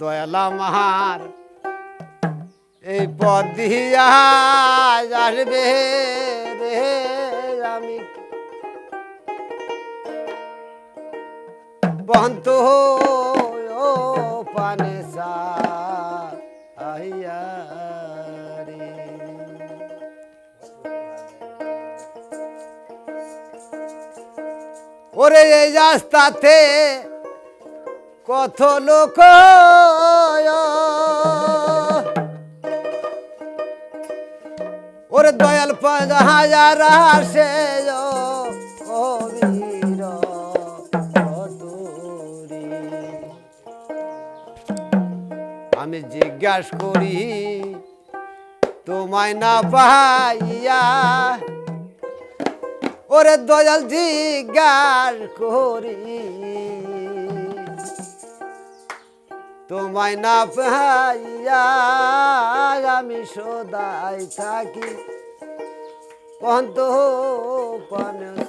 দয়ালা এই পদ দিয়া রে আমি। বন্ত পানে ওরে এই রাস্তাতে কত লোক ওরে দয়াল পাঁচ হাজার আসে আমি জিজ্ঞাসা করি তোমায় না পাইয়া ওরে দয়াল জিগার করি। তোমায় না পাইয়া আমি সদাই থাকি। পন্ত পানসা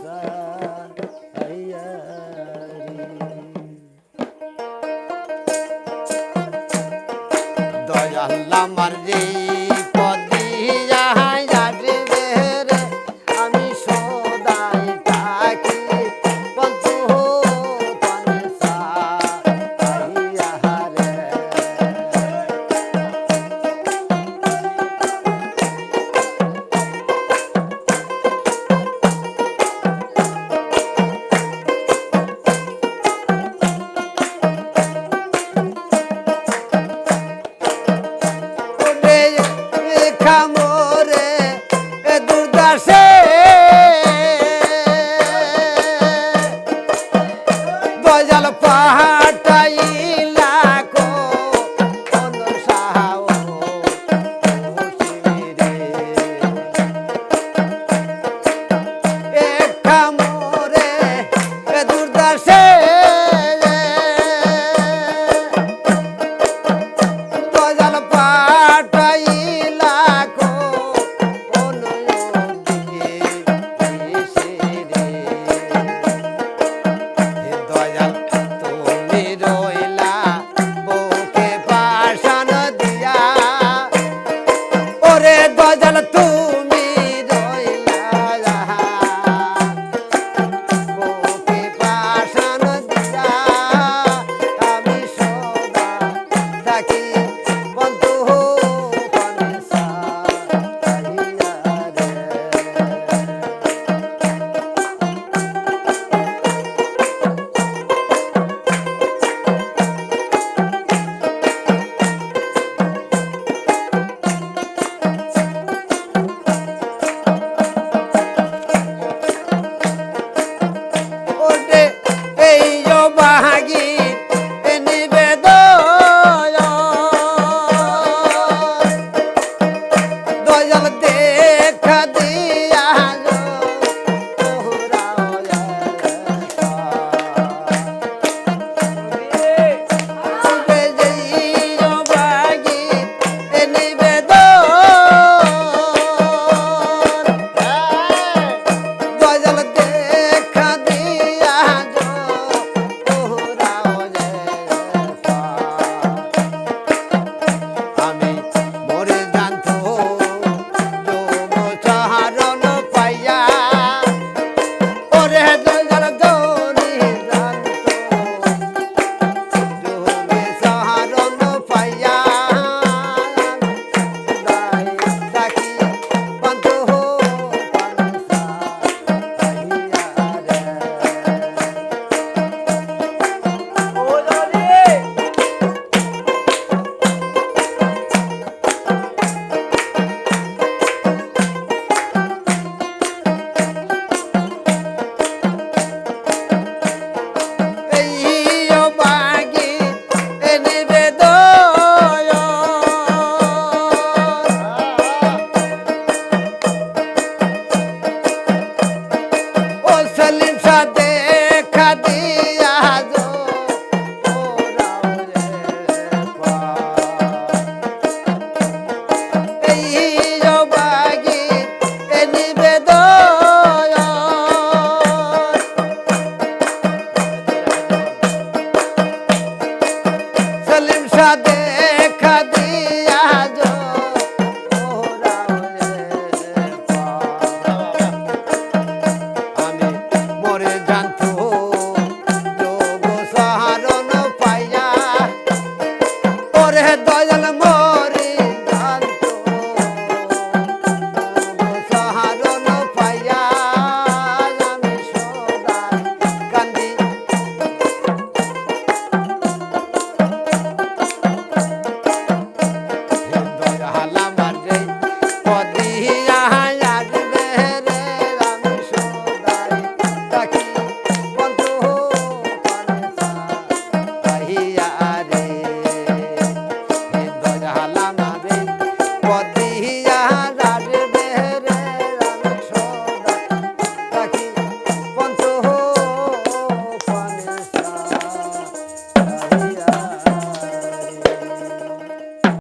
এই amor.